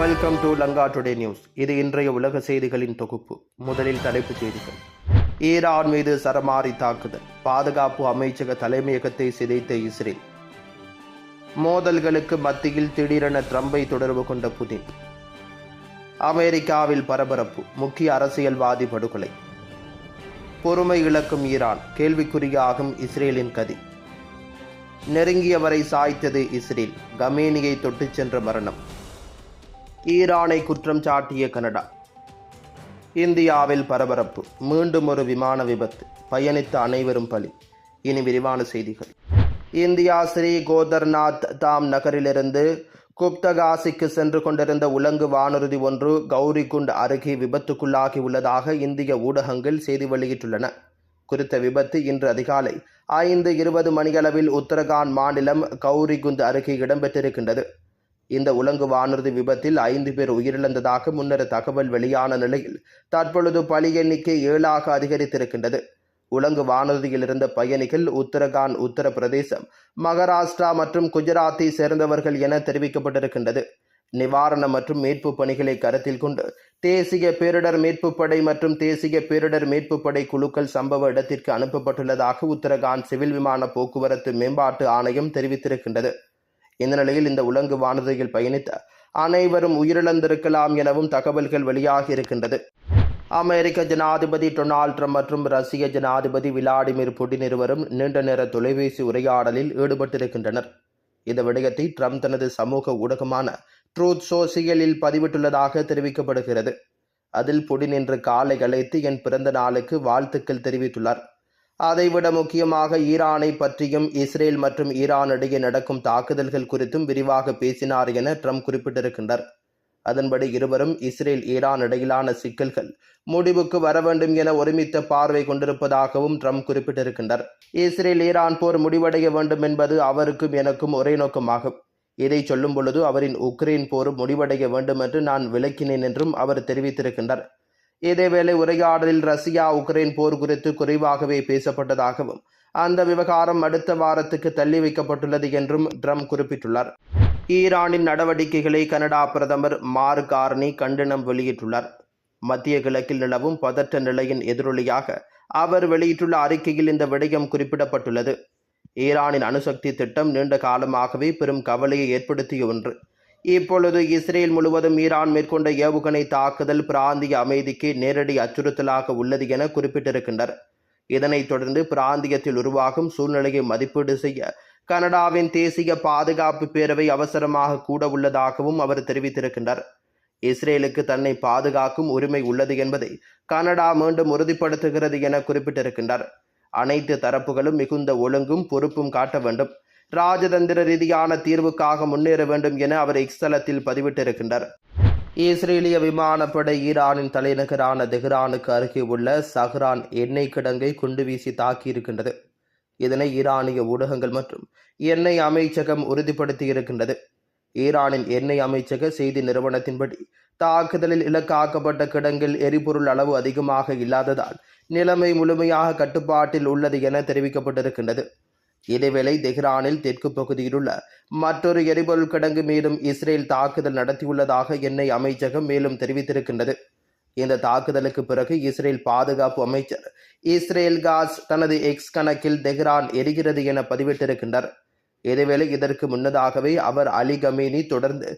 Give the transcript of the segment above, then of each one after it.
Welcome to Lanka today news இது இன்றைய உலக செய்திகளின் தொகுப்பு. முதலில் தலைப்புச் செய்திகள். ஈரான் மீது சரமாரி தாக்குதல். பாதுகாப்பு அமைச்சக தலைமையகத்தை சிதைத்த இஸ்ரேல். மோதல்களுக்கு மத்தியில் திடீரென ட்ரம்பை தொடர்பு கொண்ட புதின். அமெரிக்காவில் பரபரப்பு. முக்கிய அரசியல்வாதி படுகொலை. பொறுமை இழக்கும் ஈரான். கேள்விக்குறியாகும் இஸ்ரேலின் கதி. நெருங்கியவரை சாய்த்தது இஸ்ரேல். கமேனியை தொட்டுச் சென்ற மரணம். ஈரானை குற்றம் சாட்டிய கனடா. இந்தியாவில் பரபரப்பு. மீண்டும் ஒரு விமான விபத்து. பயணித்த அனைவரும் பலி. இனி விரிவான செய்திகள். இந்தியா ஸ்ரீ கோதர்நாத் தாம் நகரிலிருந்து குப்தகாசிக்கு சென்று கொண்டிருந்த உலங்கு வானூர்தி ஒன்று கௌரிகுண்ட் அருகே விபத்துக்குள்ளாகி உள்ளதாக இந்திய ஊடகங்கள் செய்தி வெளியிட்டுள்ளன. குறித்த விபத்து இன்று அதிகாலை ஐந்து இருபது மணியளவில் உத்தரகாண்ட் மாநிலம் கௌரிகுந்த் அருகே இடம்பெற்றிருக்கின்றது. இந்த உலங்கு வானூர்தி விபத்தில் ஐந்து பேர் உயிரிழந்ததாக முன்னர் தகவல் வெளியான நிலையில் தற்பொழுது பலி எண்ணிக்கை ஏழாக அதிகரித்திருக்கின்றது. உலங்கு வானூர்தியில் இருந்த பயணிகள் உத்தரகாண்ட் உத்தரப்பிரதேசம் மகாராஷ்டிரா மற்றும் குஜராத்தை சேர்ந்தவர்கள் என தெரிவிக்கப்பட்டிருக்கின்றது. நிவாரண மற்றும் மீட்பு பணிகளை கருத்தில் கொண்டு தேசிய பேரிடர் மீட்புப் படை மற்றும் தேசிய பேரிடர் மீட்புப் படை குழுக்கள் சம்பவ இடத்திற்கு அனுப்பப்பட்டுள்ளதாக உத்தரகாண்ட் சிவில் விமான போக்குவரத்து மேம்பாட்டு ஆணையம் தெரிவித்திருக்கின்றது. இந்த நிலையில் இந்த உலங்கு வானதியில் பயணித்த அனைவரும் உயிரிழந்திருக்கலாம் எனவும் தகவல்கள் வெளியாகி இருக்கின்றது. அமெரிக்க ஜனாதிபதி டொனால்ட் ட்ரம்ப் மற்றும் ரஷ்ய ஜனாதிபதி விளாடிமிர் புடின் இருவரும் நீண்ட நேர தொலைபேசி உரையாடலில் ஈடுபட்டிருக்கின்றனர். இந்த விடயத்தை ட்ரம்ப் தனது சமூக ஊடகமான ட்ரூத் சோசியலில் பதிவிட்டுள்ளதாக தெரிவிக்கப்படுகிறது. அதில் புடின் இன்று காலை அழைத்து என் பிறந்த நாளுக்கு வாழ்த்துக்கள் தெரிவித்துள்ளார். அதைவிட முக்கியமாக ஈரானை பற்றியும் இஸ்ரேல் மற்றும் ஈரான் இடையே நடக்கும் தாக்குதல்கள் குறித்தும் விரிவாக பேசினார் என ட்ரம்ப் குறிப்பிட்டிருக்கின்றார். அதன்படி இருவரும் இஸ்ரேல் ஈரான் இடையிலான சிக்கல்கள் முடிவுக்கு வர வேண்டும் என ஒருமித்த பார்வை கொண்டிருப்பதாகவும் ட்ரம்ப் குறிப்பிட்டிருக்கின்றார். இஸ்ரேல் ஈரான் போர் முடிவடைய வேண்டும் என்பது அவருக்கும் எனக்கும் ஒரே நோக்கமாகும். இதை சொல்லும் பொழுது அவரின் உக்ரைன் போர் முடிவடைய வேண்டும் என்று நான் விளக்கினேன் என்றும் அவர் தெரிவித்திருக்கின்றார். இதேவேளை உரையாடலில் ரஷ்யா உக்ரைன் போர் குறித்து குறைவாகவே பேசப்பட்டதாகவும் அந்த விவகாரம் அடுத்த வாரத்துக்கு தள்ளி வைக்கப்பட்டுள்ளது என்றும் ட்ரம்ப் குறிப்பிட்டுள்ளார். ஈரானின் நடவடிக்கைகளை கனடா பிரதமர் மார்க் கார்னி கண்டனம் வெளியிட்டுள்ளார். மத்திய கிழக்கில் நிலவும் பதற்ற நிலையின் எதிரொலியாக அவர் வெளியிட்டுள்ள அறிக்கையில் இந்த விடயம் குறிப்பிடப்பட்டுள்ளது. ஈரானின் அணுசக்தி திட்டம் நீண்ட காலமாகவே பெரும் கவலையை ஏற்படுத்திய ஒன்று. இப்பொழுது இஸ்ரேல் முழுவதும் ஈரான் மேற்கொண்ட ஏவுகணை தாக்குதல் பிராந்திய அமைதிக்கு நேரடி அச்சுறுத்தலாக உள்ளது என குறிப்பிட்டிருக்கின்றனர். இதனைத் தொடர்ந்து பிராந்தியத்தில் உருவாகும் சூழ்நிலையை மதிப்பீடு செய்ய கனடாவின் தேசிய பாதுகாப்பு பேரவை அவசரமாக கூட உள்ளதாகவும் அவர் தெரிவித்திருக்கின்றார் இஸ்ரேலுக்கு தன்னை பாதுகாக்கும் உரிமை உள்ளது என்பதை கனடா மீண்டும் உறுதிப்படுத்துகிறது என குறிப்பிட்டிருக்கின்றார் அனைத்து தரப்புகளும் மிகுந்த ஒழுங்கும் பொறுப்பும் காட்ட வேண்டும். ராஜதந்திர ரீதியான தீர்வுக்காக முன்னேற வேண்டும் என அவர் இக்ஸ்தலத்தில் பதிவிட்டிருக்கின்றார். இஸ்ரேலிய விமானப்படை ஈரானின் தலைநகரான தெஹ்ரானுக்கு அருகே உள்ள சஹ்ரான் எண்ணெய் கிடங்கை குண்டு வீசி தாக்கியிருக்கின்றது. இதனை ஈரானிய ஊடகங்கள் மற்றும் எண்ணெய் அமைச்சகம் உறுதிப்படுத்தியிருக்கின்றது. ஈரானின் எண்ணெய் அமைச்சக செய்தி நிறுவனத்தின்படி தாக்குதலில் இலக்காக்கப்பட்ட கிடங்கில் எரிபொருள் அளவு அதிகமாக இல்லாததால் நிலைமை முழுமையாக கட்டுப்பாட்டில் உள்ளது என தெரிவிக்கப்பட்டிருக்கின்றது. இதேவேளை தெஹ்ரானில் தெற்கு பகுதியில் உள்ள மற்றொரு எரிபொருள் கிடங்கு மீதும் இஸ்ரேல் தாக்குதல் நடத்தியுள்ளதாக எண்ணெய் அமைச்சகம் மேலும் தெரிவித்திருக்கின்றது. இந்த தாக்குதலுக்கு பிறகு இஸ்ரேல் பாதுகாப்பு அமைச்சர் இஸ்ரேல் காஸ் தனது எக்ஸ் கணக்கில் தெஹ்ரான் எரிகிறது என பதிவிட்டிருக்கின்றார். இதேவேளை இதற்கு முன்னதாகவே அவர் அலி கமீனி தொடர்ந்து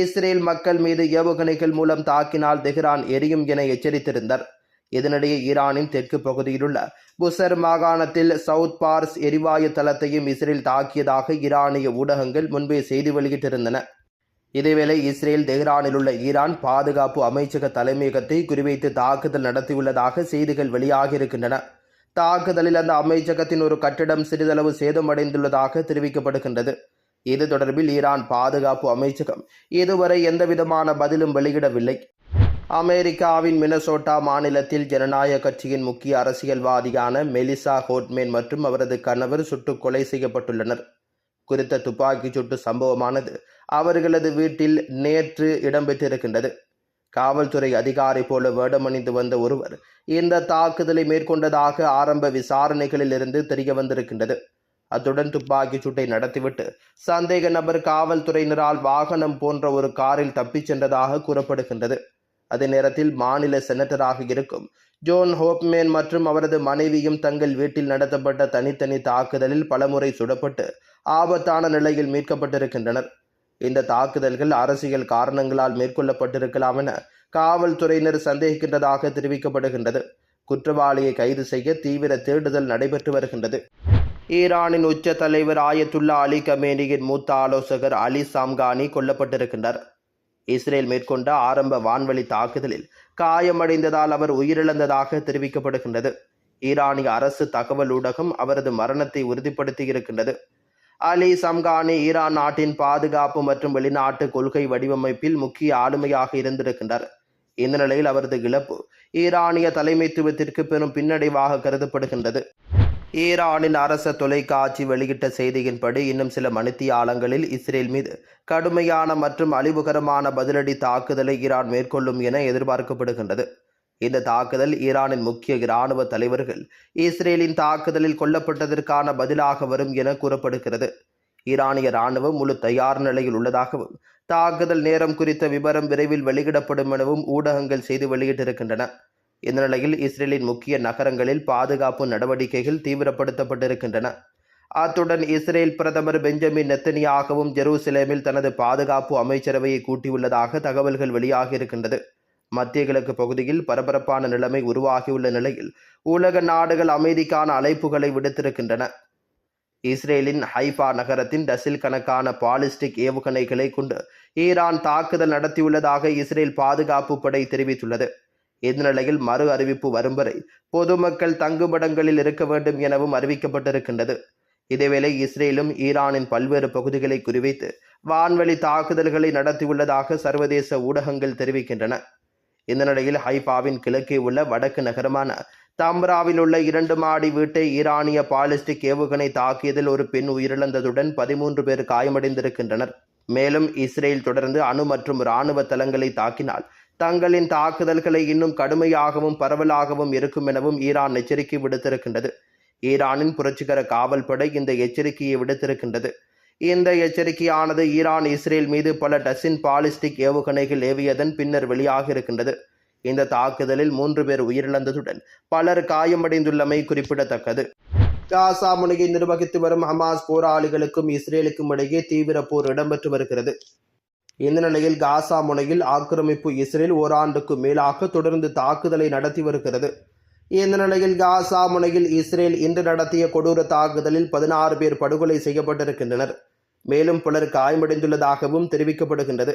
இஸ்ரேல் மக்கள் மீது ஏவுகணைகள் மூலம் தாக்கினால் தெஹ்ரான் எரியும் என எச்சரித்திருந்தார். இதனிடையே ஈரானின் தெற்கு பகுதியிலுள்ள புசர் மாகாணத்தில் சவுத் பார்ஸ் எரிவாயு தளத்தையும் இஸ்ரேல் தாக்கியதாக ஈரானிய ஊடகங்கள் முன்பே செய்தி வெளியிட்டிருந்தன. இதேவேளை இஸ்ரேல் தெஹ்ரானில் உள்ள ஈரான் பாதுகாப்பு அமைச்சக தலைமையகத்தை குறிவைத்து தாக்குதல் நடத்தியுள்ளதாக செய்திகள் வெளியாகியிருக்கின்றன. தாக்குதலில் அந்த அமைச்சகத்தின் ஒரு கட்டிடம் சிறிதளவு சேதமடைந்துள்ளதாக தெரிவிக்கப்படுகின்றது. இது தொடர்பில் ஈரான் பாதுகாப்பு அமைச்சகம் இதுவரை எந்தவிதமான பதிலும் வெளியிடவில்லை. அமெரிக்காவின் மினசோட்டா மாநிலத்தில் ஜனநாயக கட்சியின் முக்கிய அரசியல்வாதியான மெலிசா ஹோட்மேன் மற்றும் அவரது கணவர் சுட்டுக் கொலை செய்யப்பட்டுள்ளனர். குறித்த துப்பாக்கிச் சூட்டு சம்பவமானது அவர்களது வீட்டில் நேற்று இடம்பெற்றிருக்கின்றது. காவல்துறை அதிகாரி போல வேடமணிந்து வந்த ஒருவர் இந்த தாக்குதலை மேற்கொண்டதாக ஆரம்ப விசாரணைகளில் இருந்து தெரிய வந்திருக்கின்றது. அத்துடன் துப்பாக்கிச் சூட்டை நடத்திவிட்டு சந்தேக நபர் காவல்துறையினரால் வாகனம் போன்ற ஒரு காரில் தப்பிச் சென்றதாக கூறப்படுகின்றது. அதே நேரத்தில் மாநில செனட்டராக இருக்கும். ஜோன் ஹோப்மேன் மற்றும் அவரது மனைவியும் தங்கள் வீட்டில் நடத்தப்பட்ட தனித்தனி தாக்குதலில் பலமுறை சுடப்பட்டு ஆபத்தான நிலையில் மீட்கப்பட்டிருக்கின்றனர். இந்த தாக்குதல்கள் அரசியல் காரணங்களால் மேற்கொள்ளப்பட்டிருக்கலாம் என காவல்துறையினர் சந்தேகிக்கின்றதாக தெரிவிக்கப்படுகின்றது. குற்றவாளியை கைது செய்ய தீவிர தேடுதல் நடைபெற்று வருகின்றது. ஈரானின் உச்ச தலைவர் ஆயத்துல்லா அலி கமேனியின் மூத்த ஆலோசகர் அலி சாம்கானி கொல்லப்பட்டிருக்கின்றார். இஸ்ரேல் மேற்கொண்ட ஆரம்ப வான்வழி தாக்குதலில் காயமடைந்ததால் அவர் உயிரிழந்ததாக தெரிவிக்கப்படுகின்றது. ஈரானிய அரசு தகவல் ஊடகம் அவரது மரணத்தை உறுதிப்படுத்தியிருக்கின்றது அலி சம்கானி ஈரான் நாட்டின் பாதுகாப்பு மற்றும் வெளிநாட்டு கொள்கை வடிவமைப்பில் முக்கிய ஆளுமையாக இருந்திருக்கின்றார். இந்த நிலையில் அவரது இழப்பு ஈரானிய தலைமைத்துவத்திற்கு பெரும் பின்னடைவாக கருதப்படுகின்றது. ஈரானின் அரச தொலைக்காட்சி வெளியிட்ட செய்தியின்படி இன்னும் சில மணித்தியாலங்களில் இஸ்ரேல் மீது கடுமையான மற்றும் அழிவுகரமான பதிலடி தாக்குதலை ஈரான் மேற்கொள்ளும் என எதிர்பார்க்கப்படுகின்றது. இந்த தாக்குதல் ஈரானின் முக்கிய இராணுவ தலைவர்கள் இஸ்ரேலின் தாக்குதலில் கொல்லப்பட்டதற்கான பதிலாக வரும் என கூறப்படுகிறது. ஈரானிய இராணுவம் முழு தயார் நிலையில் உள்ளதாகவும் தாக்குதல் நேரம் குறித்த விவரம் விரைவில் வெளியிடப்படும் எனவும் ஊடகங்கள் செய்து வெளியிட்டிருக்கின்றன. இந்த நிலையில் இஸ்ரேலின் முக்கிய நகரங்களில் பாதுகாப்பு நடவடிக்கைகள் தீவிரப்படுத்தப்பட்டிருக்கின்றன. அத்துடன் இஸ்ரேல் பிரதமர் பெஞ்சமின் நெத்தனியாகவும் ஜெருசலேமில் தனது பாதுகாப்பு அமைச்சரவையை கூட்டியுள்ளதாக தகவல்கள் வெளியாகியிருக்கின்றது. மத்திய கிழக்கு பகுதியில் பரபரப்பான நிலைமை உருவாகியுள்ள நிலையில் உலக நாடுகள் அமைதிக்கான அழைப்புகளை விடுத்திருக்கின்றன. இஸ்ரேலின் ஹைஃபா நகரத்தின் டசில் கணக்கான பாலிஸ்டிக் ஏவுகணைகளை கொண்டு ஈரான் தாக்குதல் நடத்தியுள்ளதாக இஸ்ரேல் பாதுகாப்பு படை தெரிவித்துள்ளது. இந்நிலையில் மறு அறிவிப்பு வரும் வரை பொதுமக்கள் தங்குமிடங்களில் இருக்க வேண்டும் எனவும் அறிவிக்கப்பட்டிருக்கின்றது. இதேவேளை இஸ்ரேலும் ஈரானின் பல்வேறு பகுதிகளை குறிவைத்து வான்வழி தாக்குதல்களை நடத்தியுள்ளதாக சர்வதேச ஊடகங்கள் தெரிவிக்கின்றன. இந்த நிலையில் ஹைஃபாவின் கிழக்கே உள்ள வடக்கு நகரமான தம்ராவில் உள்ள இரண்டு மாடி வீட்டை ஈரானிய பாலிஸ்டிக் ஏவுகணை தாக்கியதில் ஒரு பெண் உயிரிழந்ததுடன் பதிமூன்று பேர் காயமடைந்திருக்கின்றனர். மேலும் இஸ்ரேல் தொடர்ந்து அணு மற்றும் இராணுவ தளங்களை தாக்கினால் தங்களின் தாக்குதல்களை இன்னும் கடுமையாகவும் பரவலாகவும் இருக்கும் எனவும் ஈரான் எச்சரிக்கை விடுத்திருக்கின்றது. ஈரானின் புரட்சிகர காவல்படை இந்த எச்சரிக்கையை விடுத்திருக்கின்றது. இந்த எச்சரிக்கையானது ஈரான் இஸ்ரேல் மீது பல டசின் பாலிஸ்டிக் ஏவுகணைகள் ஏவியதன் பின்னர் வெளியாக இருக்கின்றது. இந்த தாக்குதலில் மூன்று பேர் உயிரிழந்ததுடன் பலர் காயமடைந்துள்ளமை குறிப்பிடத்தக்கது. காசா முனையை நிர்வகித்து வரும் ஹமாஸ் போராளிகளுக்கும் இஸ்ரேலுக்கும் இடையே தீவிர போர் இடம்பெற்று வருகிறது. இந்த நிலையில் காசா முனையில் ஆக்கிரமிப்பு இஸ்ரேல் ஓராண்டுக்கு மேலாக தொடர்ந்து தாக்குதலை நடத்தி வருகிறது. இந்த நிலையில் காசா முனையில் இஸ்ரேல் இன்று நடத்திய கொடூர தாக்குதலில் பதினாறு பேர் படுகொலை செய்யப்பட்டிருக்கின்றனர். மேலும் பலர் காயமடைந்துள்ளதாகவும் தெரிவிக்கப்படுகின்றது.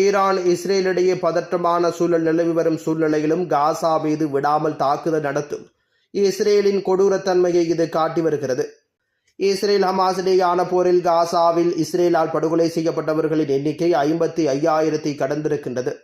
ஈரான் இஸ்ரேலிடையே பதற்றமான சூழல் நிலவி வரும் சூழ்நிலையிலும் காசா மீது விடாமல் தாக்குதல் நடத்தும். இஸ்ரேலின் கொடூரத்தன்மையை இது காட்டி வருகிறது. இஸ்ரேல் ஹமாஸ் இடையான போரில் காசாவில் இஸ்ரேலால் படுகொலை செய்யப்பட்டவர்களின் எண்ணிக்கை ஐம்பத்தி ஐயாயிரத்தை கடந்திருக்கின்றது.